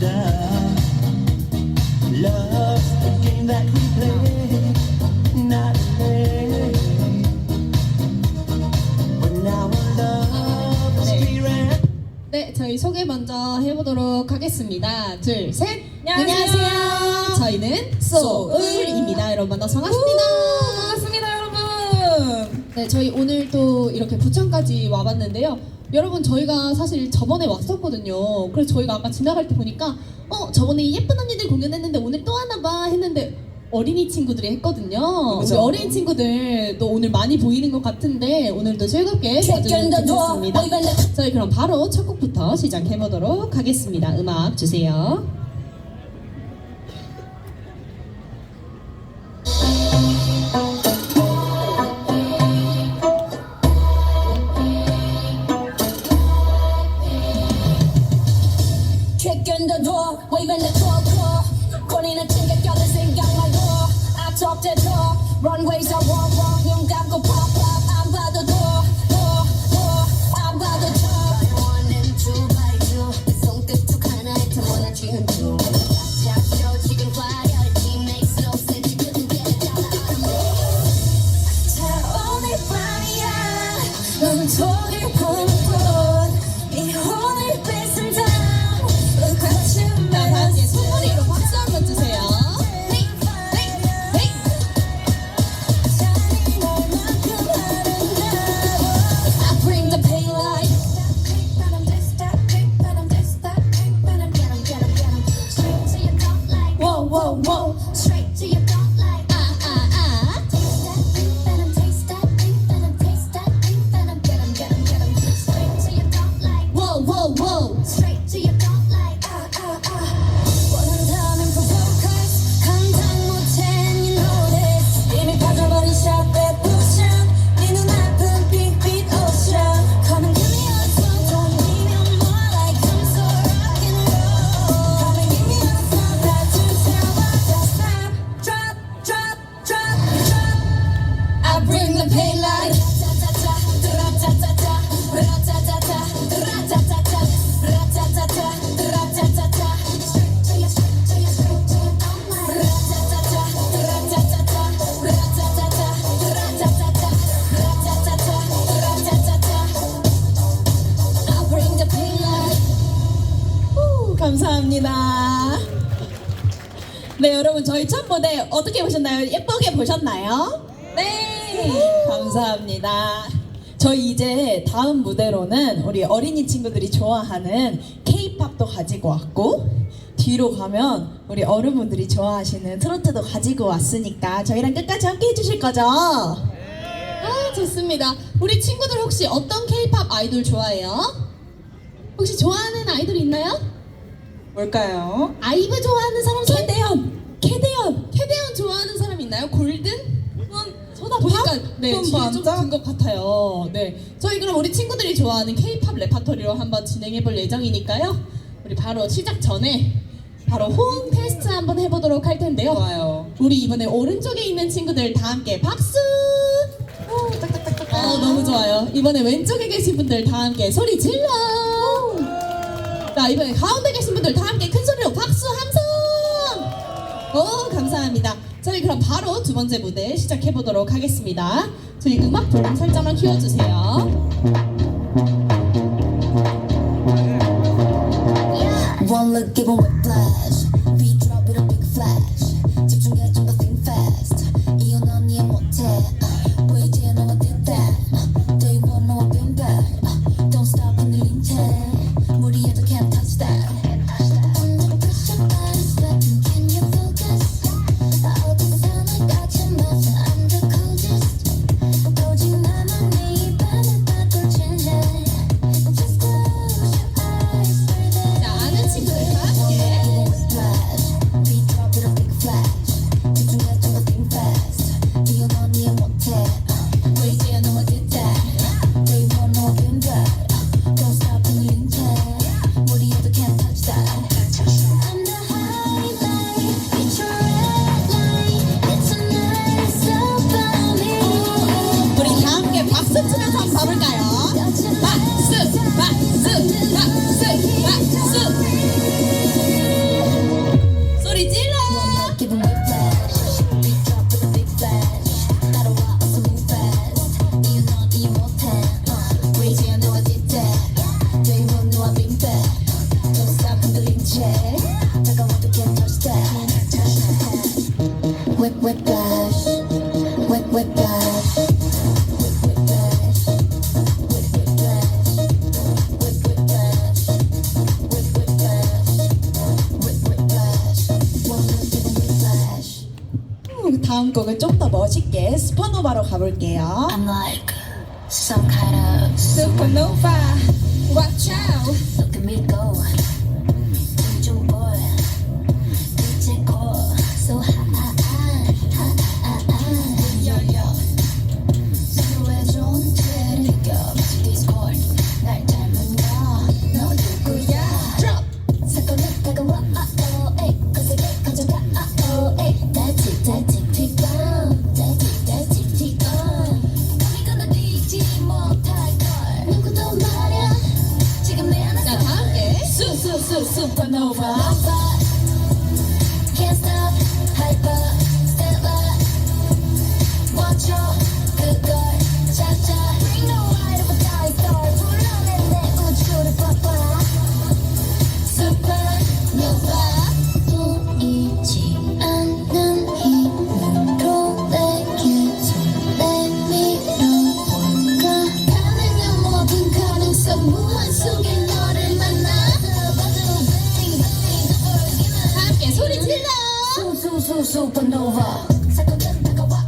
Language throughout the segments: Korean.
네. clear 네, 저희 소개 먼저 해보도록 하겠습니다. 둘, 셋. 안녕하세요. 저희는 소울입니다. 여러분 만나서 반갑습니다. 반갑습니다, 여러분. 네, 저희 오늘 또 이렇게 부천까지 와봤는데요. 여러분 저희가 사실 저번에 왔었거든요. 그래서 저희가 아까 지나갈 때 보니까 어 저번에 예쁜 언니들 공연했는데 오늘 또 하나 봐 했는데 어린이 친구들이 했거든요. 우리 그죠. 어린이 친구들도 오늘 많이 보이는 것 같은데 오늘도 즐겁게 봐주면 좋겠습니다. 저희 그럼 바로 첫 곡부터 시작해 보도록 하겠습니다. 음악 주세요. 여러분 저희 첫 무대 어떻게 보셨나요? 예쁘게 보셨나요? 네. 감사합니다. 저희 이제 다음 무대로는 우리 어린이 친구들이 좋아하는 K-팝도 가지고 왔고 뒤로 가면 우리 어른분들이 좋아하시는 트로트도 가지고 왔으니까 저희랑 끝까지 함께 해주실 거죠? 아 좋습니다. 우리 친구들 혹시 어떤 K-팝 아이돌 좋아해요? 혹시 좋아하는 아이돌 있나요? 뭘까요? 아이브 좋아하는 사람 캐대현 캐대현 캐대현 좋아하는 사람 있나요? 골든? 저다 보니까 네? 좀든것 같아요. 네 저희 그럼 우리 친구들이 좋아하는 K-팝 레파토리로 한번 진행해볼 예정이니까요. 우리 바로 시작 전에 바로 호응 테스트 한번 해보도록 할 텐데요. 좋아요. 우리 이번에 오른쪽에 있는 친구들 다 함께 박수! 오, 딱딱딱딱. 어, 너무 좋아요. 이번에 왼쪽에 계신 분들 다 함께 소리 질러! 자, 이번에 가운데 계신 분들 다 함께 큰 소리로! 오, 감사합니다. 저희 그럼 바로 두 번째 무대 시작해 보도록 하겠습니다. 저희 음악 볼륨 살짝만 키워주세요. One look. 가볼게요. I'm like some kind of supernova. Suso Panova. Sa kaganda kawa.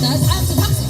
that. And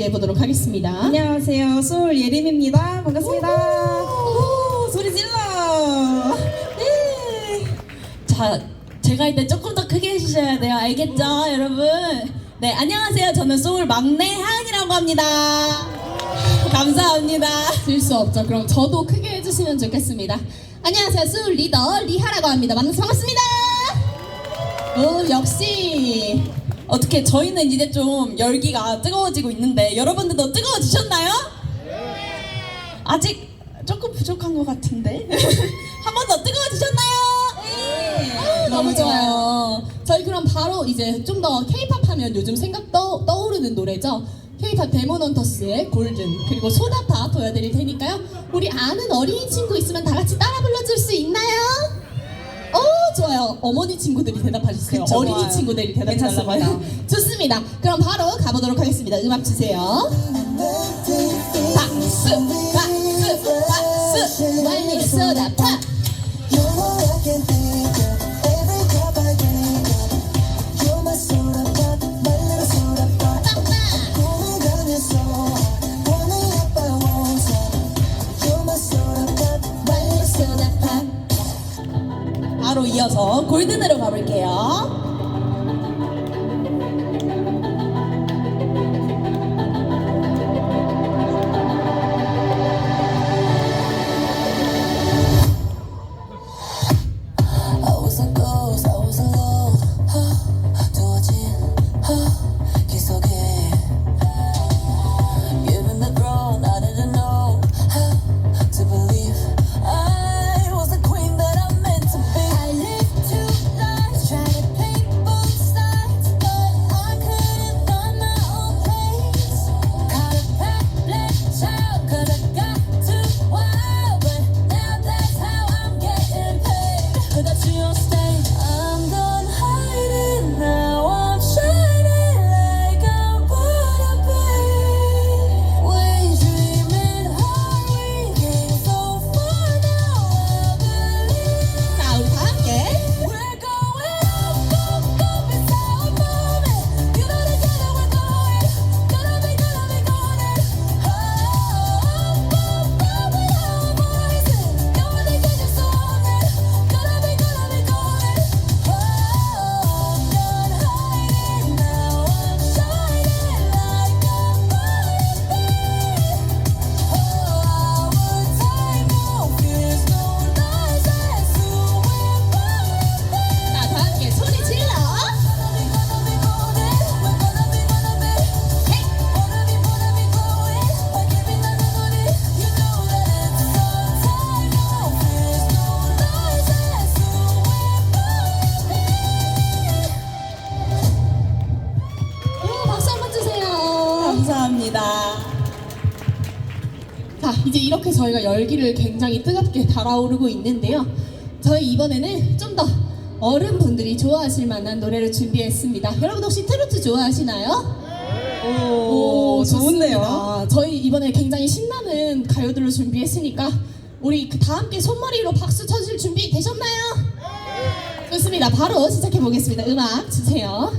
얘기해 보도록 하겠습니다. 안녕하세요. 소울 예림입니다. 반갑습니다. 오, 오, 소리 질러. 네. 자, 제가 이때 조금 더 크게 해주셔야 돼요. 알겠죠, 여러분? 네, 안녕하세요. 저는 소울 막내 하은이라고 합니다. 감사합니다. 질 수 없죠. 그럼 저도 크게 해주시면 좋겠습니다. 안녕하세요. 소울 리더 리하라고 합니다. 만나서 반갑습니다. 오, 역시 어떻게 저희는 이제 좀 열기가 뜨거워지고 있는데 여러분들도 뜨거워지셨나요? 아직 조금 부족한 것 같은데 한 번 더 뜨거워지셨나요? 아, 너무 좋아요. 저희 그럼 바로 이제 좀 더 K-팝 하면 요즘 생각 떠, 떠오르는 노래죠. K-팝 데모넌터스의 골든 그리고 소다파 보여드릴 테니까요. 우리 아는 어린이 친구 있으면 다 같이 따라 불러줄 수 있나요? 오 좋아요. 어머니 친구들이 대답하셨어요. 그쵸, 어린이 좋아요. 친구들이. 괜찮습니다. 좋습니다. 그럼 바로 가보도록 하겠습니다. 음악 주세요. 박수, 박수, 박수. all I can 열기를 굉장히 뜨겁게 달아오르고 있는데요. 저희 이번에는 좀 더 어른분들이 좋아하실 만한 노래를 준비했습니다. 여러분 혹시 트로트 좋아하시나요? 오, 좋은데요. 좋습니다. 저희 이번에 굉장히 신나는 가요들로 준비했으니까 우리 그 다 함께 손머리로 박수 쳐줄 준비 되셨나요? 좋습니다. 바로 시작해 보겠습니다. 음악 주세요.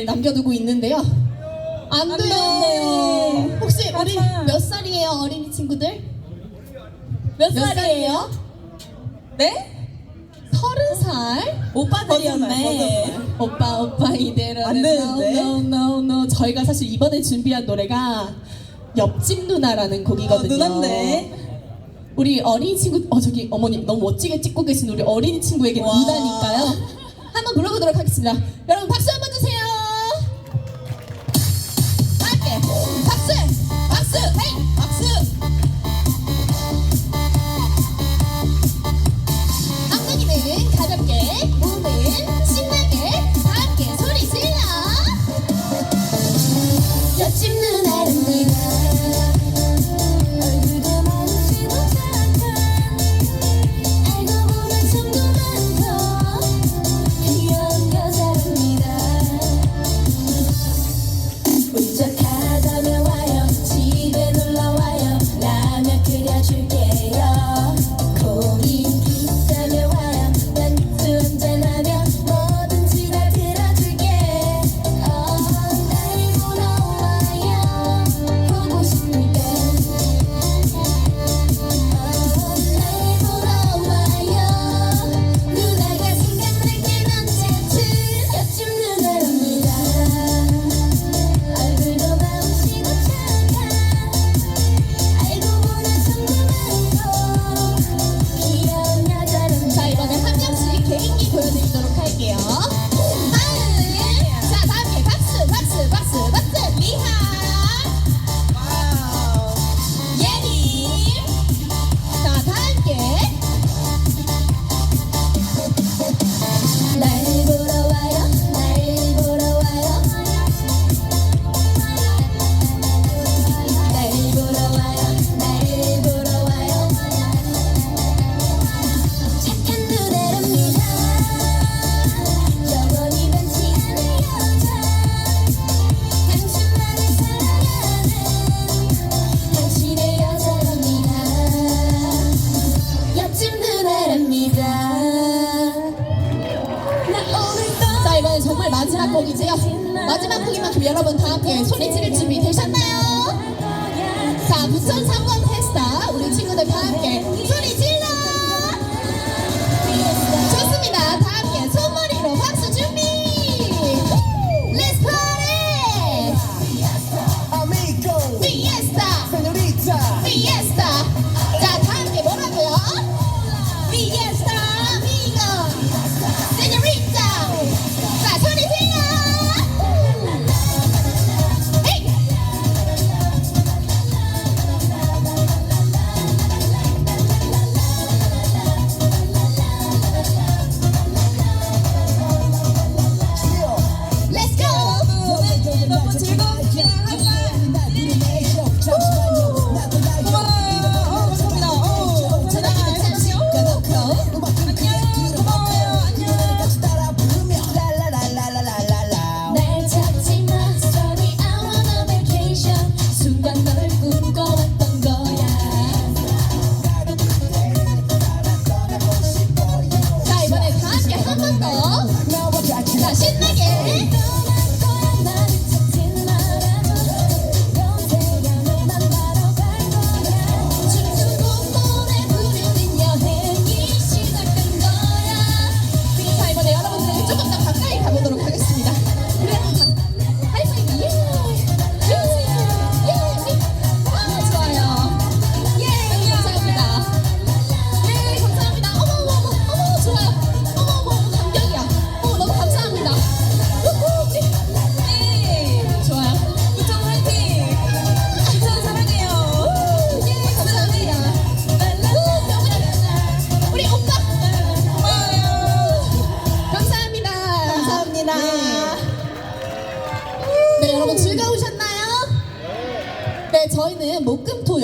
사연을 남겨두고 있는데요. 안, 안 돼요. 돼요. 혹시 우리 맞아요. 몇 살이에요, 어린이 친구들? 몇, 몇 살이에요? 네? 서른 살? 오빠들이었네. 오빠 오빠 이대로 안 되는데. No, no, no, no. 저희가 사실 이번에 준비한 노래가 옆집 누나라는 곡이거든요. 어, 누난데. 우리 어린 친구, 어 저기 어머님 너무 멋지게 찍고 계신 우리 어린 친구에게 와. 누나니까요. 한번 불러보도록 하겠습니다. 여러분 박수 한번 주세요. 박수! 헤이! 박수! 엉덩이는 가볍게, 몸은 신나게, 다 함께 소리 질러! 옆집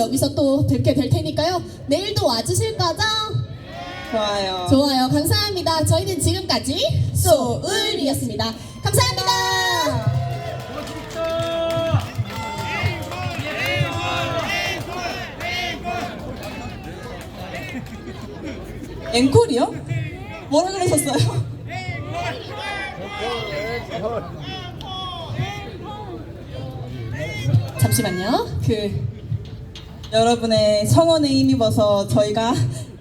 여기서 또 뵙게 될 테니까요. 내일도 와주실 거죠? 좋아요. 좋아요. 감사합니다. 저희는 지금까지 소울이었습니다. 감사합니다. 앵콜이요? 뭐라 그러셨어요? 잠시만요. 그 여러분의 성원에 힘입어서 저희가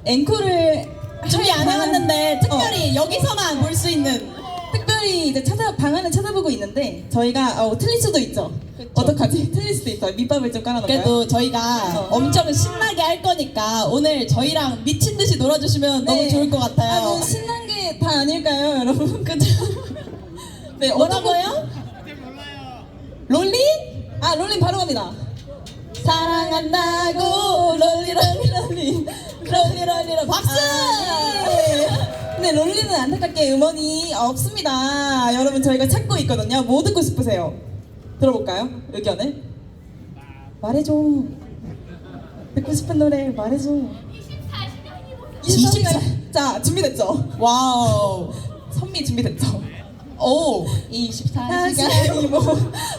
앵콜을 준비 안 해왔는데 특별히 여기서만 볼 수 있는 특별히 이제 찾아 방안을 찾아보고 있는데 저희가 어, 틀릴 수도 있죠. 어떡하지? 틀릴 수도 있어요. 밑밥을 좀 깔아놓을까요? 그래도 저희가 어. 엄청 신나게 할 거니까 오늘 저희랑 미친 듯이 놀아주시면 너무 네. 좋을 것 같아요. 아, 뭐 신난 게 다 아닐까요, 여러분? 그죠? 네, 뭐라고요? 롤린? 아, 롤린 바로 갑니다. 사랑한다고 롤리 롤리 롤리 롤리 롤리 롤리 박수! 네. 근데 롤리는 안타깝게 음원이 없습니다. 여러분 저희가 찾고 있거든요. 뭐 듣고 싶으세요? 들어볼까요? 의견을? 말해줘. 듣고 싶은 노래 말해줘. 24시간. 자, 준비됐죠? 와우. 선미 준비됐죠? 오. 24시간이 뭐.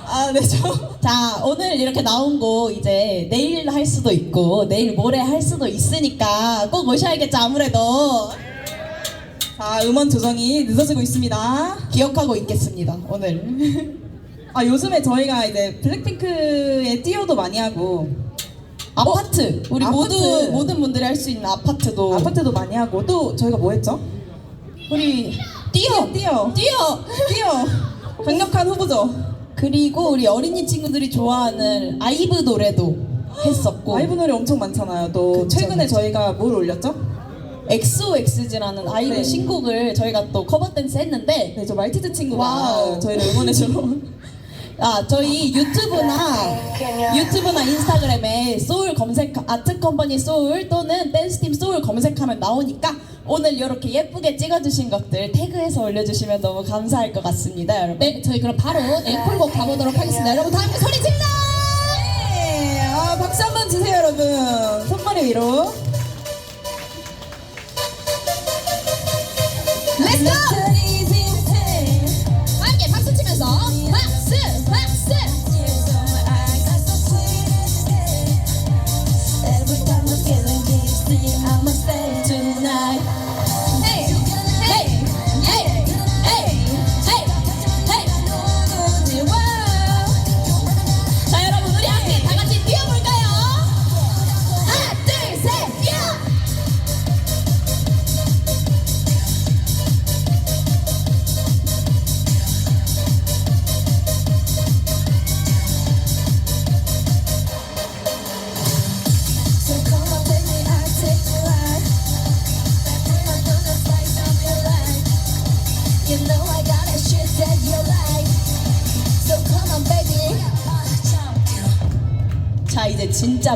아, 네, 저. 자, 오늘 이렇게 나온 거 이제 내일 할 수도 있고 내일 모레 할 수도 있으니까 꼭 오셔야겠죠, 아무래도. 자, 음원 조정이 늦어지고 있습니다. 기억하고 있겠습니다, 오늘. 아, 요즘에 저희가 이제 블랙핑크의 띄어도 많이 하고, 아파트. 우리 아파트. 모두 모든 분들이 할 수 있는 아파트도. 아파트도 많이 하고, 또 저희가 뭐 했죠? 우리 뛰어. 띄어. 뛰어. 띄어. 강력한 후보죠. 그리고 우리 어린이 친구들이 좋아하는 아이브 노래도 했었고. 라이브 노래 엄청 많잖아요. 또 그쵸, 최근에 그쵸. 저희가 뭘 올렸죠? XOXG라는 아이브 네. 신곡을 저희가 또 커버 댄스 했는데 네, 저 말티즈 친구가 와우. 저희를 응원해주러. 아 저희 유튜브나 유튜브나 인스타그램에 소울 검색 아트 컴퍼니 소울 또는 댄스팀 소울 검색하면 나오니까 오늘 이렇게 예쁘게 찍어주신 것들 태그해서 올려주시면 너무 감사할 것 같습니다 여러분 네 저희 그럼 바로 앵콜곡 가보도록 하겠습니다 여러분 다 함께 소리 질러 네, 아, 박수 한 번 주세요, 여러분. 손머리 위로. Let's go!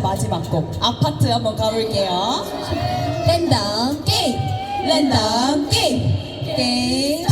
마지막 곡. 아파트 한번 가볼게요. 랜덤 게임, 랜덤 게임, 게임